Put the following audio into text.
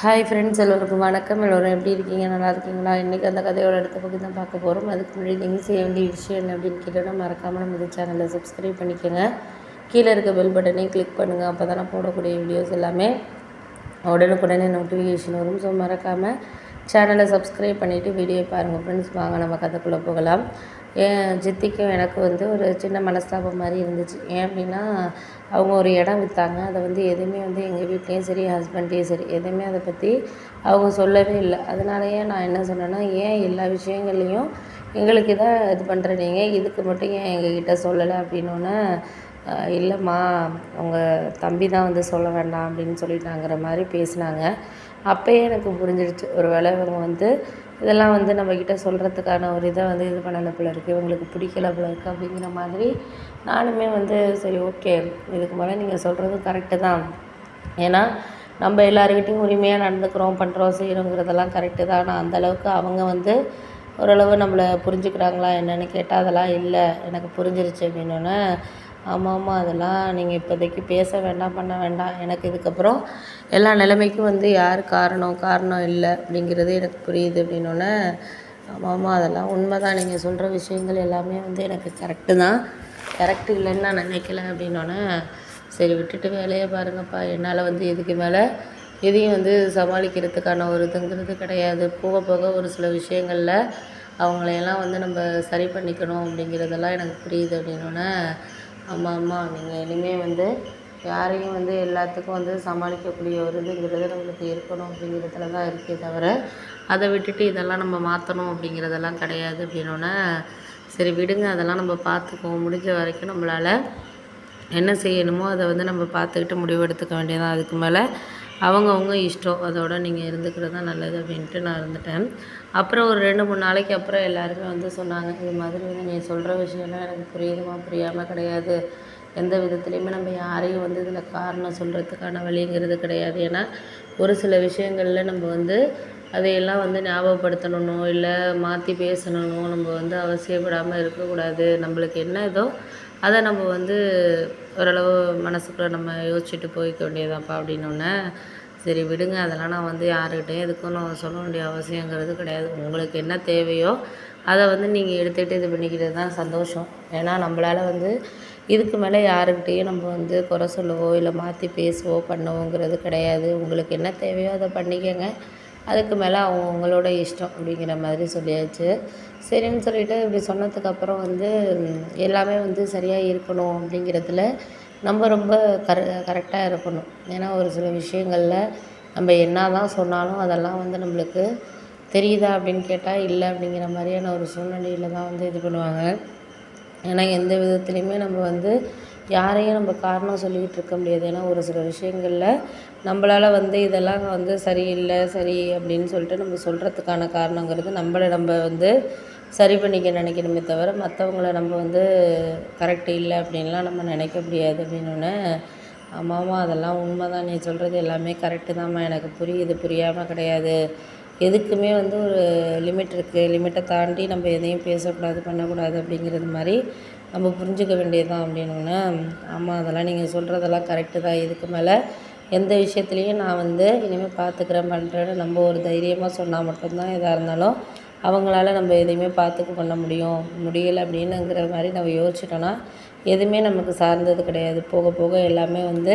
Hi friends எல்லோருக்கும் வணக்கம். எல்லோரும் எப்படி இருக்கீங்க? நல்லா இருக்கீங்களா? இன்றைக்கி அந்த கதையோட அடுத்த பற்றி தான் பார்க்க போகிறோம் அதுக்கு முன்னாடி நீங்கள் செய்ய வேண்டிய விஷயம் என்ன அப்படின்னு கேட்டோன்னா மறக்காமல் நம்ம இந்த சேனலை சப்ஸ்கிரைப் பண்ணிக்கோங்க. கீழே இருக்க பெல் பட்டனையும் கிளிக் பண்ணுங்கள் அப்போ தான் நான் போடக்கூடிய வீடியோஸ் எல்லாமே உடனுக்குடனே நோட்டிஃபிகேஷன் வரும். ஸோ மறக்காமல் சேனலை சப்ஸ்கிரைப் பண்ணிவிட்டு வீடியோ பாருங்கள் ஃப்ரெண்ட்ஸ் வாங்க நம்ம கதைக்குள்ளே போகலாம். என் ஜித்திக்கும் எனக்கு வந்து ஒரு சின்ன மனஸ்தாபம் மாதிரி இருந்துச்சு. ஏன் அப்படின்னா அவங்க ஒரு இடம் விற்றாங்க அதை வந்து எதுவுமே வந்து எங்கள் வீட்லேயும் சரி ஹஸ்பண்ட்லேயும் சரி எதுவுமே அதை பற்றி அவங்க சொல்லவே இல்லை. அதனாலயே நான் என்ன சொன்னேன்னா ஏன் எல்லா விஷயங்கள்லையும் எங்களுக்கு தான் இது பண்ணுற நீங்கள் இதுக்கு மட்டும் ஏன் எங்ககிட்ட சொல்லலை? அப்படின்னோன்னே இல்லைம்மா உங்கள் தம்பி தான் வந்து சொல்ல வேண்டாம் அப்படின்னு சொல்லிட்டாங்கிற மாதிரி பேசினாங்க. அப்போயே எனக்கு புரிஞ்சிடுச்சு. ஒரு வேளை இவங்க வந்து இதெல்லாம் வந்து நம்மக்கிட்ட சொல்கிறதுக்கான ஒரு இதை வந்து இது பண்ணலை போல இருக்குது இவங்களுக்கு பிடிக்கல போல இருக்குது அப்படிங்கிற மாதிரி நானுமே வந்து சரி ஓகே. இதுக்கு மேலே நீங்கள் சொல்கிறதும் கரெக்டு தான். ஏன்னா நம்ம எல்லாருக்கிட்டையும் உரிமையாக நடந்துக்கிறோம் பண்ணுறோம் செய்கிறோங்கிறதெல்லாம் கரெக்டு தான். ஆனால் அந்தளவுக்கு அவங்க வந்து ஓரளவு நம்மளை புரிஞ்சுக்கிறாங்களா என்னென்னு கேட்டால் அதெல்லாம் இல்லை. எனக்கு புரிஞ்சிருச்சு அப்படின்னோடனே ஆமாம் ஆமாம் அதெல்லாம் நீங்கள் இப்போதைக்கு பேச வேண்டாம் பண்ண வேண்டாம். எனக்கு இதுக்கப்புறம் எல்லா நிலைமைக்கும் வந்து யார் காரணம் காரணம் இல்லை அப்படிங்கிறது எனக்கு புரியுது அப்படின்னோடனே ஆமாம் ஆமாம் அதெல்லாம் உண்மை தான் நீங்கள் சொல்கிற விஷயங்கள் எல்லாமே வந்து எனக்கு கரெக்டு தான். கரெக்டு இல்லைன்னு நான் நினைக்கல அப்படின்னோடனே சரி விட்டுட்டு வேலையை பாருங்கப்பா. என்னால் வந்து இதுக்கு மேலே எதையும் வந்து சமாளிக்கிறதுக்கான ஒரு இதுங்கிறது கிடையாது. போக போக ஒரு சில விஷயங்களில் அவங்களையெல்லாம் வந்து நம்ம சரி பண்ணிக்கணும் அப்படிங்கிறதெல்லாம் எனக்கு புரியுது அப்படின்னோடனே ஆமாம் ஆமாம் நீங்கள் இனிமேல் வந்து யாரையும் வந்து எல்லாத்துக்கும் வந்து சமாளிக்கக்கூடிய ஒரு இதுங்கிறது நம்மளுக்கு இருக்கணும் அப்படிங்கிறதுல தான் இருக்கே தவிர அதை விட்டுட்டு இதெல்லாம் நம்ம மாற்றணும் அப்படிங்கிறதெல்லாம் கிடையாது அப்படின்னோடனே சரி விடுங்க அதெல்லாம் நம்ம பார்த்துக்குவோம் முடிஞ்ச வரைக்கும் நம்மளால் என்ன செய்யணுமோ அதை வந்து நம்ம பார்த்துக்கிட்டு முடிவெடுத்துக்க வேண்டியதான் அதுக்கு மேலே அவங்கவுங்க இஷ்டம். அதோட நீங்கள் இருந்துக்கிறது தான் நல்லது அப்படின்ட்டு நான் இருந்துட்டேன். அப்புறம் ஒரு ரெண்டு மூணு நாளைக்கு அப்புறம் எல்லாருமே வந்து சொன்னாங்க இது மாதிரி வந்து நீ சொல்கிற விஷயம்லாம் எனக்கு புரியுதுமா புரியாமல் கிடையாது. எந்த விதத்துலேயுமே நம்ம யாரையும் வந்து இதில் காரணம் சொல்கிறதுக்கான வழிங்கிறது கிடையாது. ஏன்னா ஒரு சில விஷயங்களில் நம்ம வந்து அதையெல்லாம் வந்து ஞாபகப்படுத்தணும் இல்லை மாற்றி பேசணுனோ நம்ம வந்து அவசியப்படாமல் இருக்கக்கூடாது. நம்மளுக்கு என்ன இதோ அதை நம்ம வந்து ஓரளவு மனசுக்குள்ளே நம்ம யோசிச்சுட்டு போய்க்க வேண்டியதாப்பா அப்படின்னோடனே சரி விடுங்க அதெல்லாம் நான் வந்து யாருக்கிட்டையும் எதுக்கும் நான் சொல்ல வேண்டிய அவசியங்கிறது கிடையாது. உங்களுக்கு என்ன தேவையோ அதை வந்து நீங்கள் எடுத்துக்கிட்டு இது பண்ணிக்கிறது தான் சந்தோஷம். ஏன்னா நம்மளால் வந்து இதுக்கு மேலே யாருக்கிட்டேயும் நம்ம வந்து குறை சொல்லவோ இல்லை மாற்றி பேசவோ பண்ணவோங்கிறது கிடையாது. உங்களுக்கு என்ன தேவையோ அதை பண்ணிக்கங்க. அதுக்கு மேலே அவங்க அவங்களோட இஷ்டம் அப்படிங்கிற மாதிரி சொல்லியாச்சு. சரின்னு சொல்லிவிட்டு இப்படி சொன்னதுக்கப்புறம் வந்து எல்லாமே வந்து சரியாக இருக்கணும் அப்படிங்கிறதுல நம்ம ரொம்ப கர கரெக்டாக இருக்கணும். ஏன்னா ஒரு சில விஷயங்களில் நம்ம என்ன தான் சொன்னாலும் அதெல்லாம் வந்து நம்மளுக்கு தெரியுதா அப்படின்னு கேட்டால் இல்லை அப்படிங்கிற மாதிரியான ஒரு சூழ்நிலையில் தான் வந்து இது பண்ணுவாங்க. ஏன்னா எந்த விதத்துலேயுமே நம்ம வந்து யாரையும் நம்ம காரணம் சொல்லிக்கிட்டு இருக்க முடியாது. ஏன்னா ஒரு சில விஷயங்களில் நம்மளால் வந்து இதெல்லாம் வந்து சரியில்லை சரி அப்படின்னு சொல்லிட்டு நம்ம சொல்கிறதுக்கான காரணங்கிறது நம்மளை நம்ம வந்து சரி பண்ணிக்க நினைக்கணுமே தவிர மற்றவங்கள நம்ம வந்து கரெக்டு இல்லை அப்படின்லாம் நம்ம நினைக்க முடியாது அப்படின்னோடனே ஆமாம்மா அதெல்லாம் உண்மை தான் நீ சொல்கிறது எல்லாமே கரெக்டு தான்மா. எனக்கு புரியுது. புரியாமல் கிடையாது. எதுக்குமே வந்து ஒரு லிமிட் இருக்குது லிமிட்டை தாண்டி நம்ம எதையும் பேசக்கூடாது பண்ணக்கூடாது அப்படிங்கிறது மாதிரி நம்ம புரிஞ்சுக்க வேண்டியது தான் அப்படின்னோடனே ஆமாம் அதெல்லாம் நீங்கள் சொல்கிறதெல்லாம் கரெக்டு தான். இதுக்கு மேலே எந்த விஷயத்துலையும் நான் வந்து இனிமேல் பார்த்துக்கிறேன் பண்ணுறேன்னு நம்ம ஒரு தைரியமாக சொன்னால் மட்டும்தான் எதாக இருந்தாலும் அவங்களால நம்ம எதையுமே பார்த்துக்க பண்ண முடியும் முடியலை அப்படின்னுங்கிற மாதிரி நம்ம யோசிச்சிட்டோன்னா எதுவுமே நமக்கு சார்ந்தது கிடையாது. போக போக எல்லாமே வந்து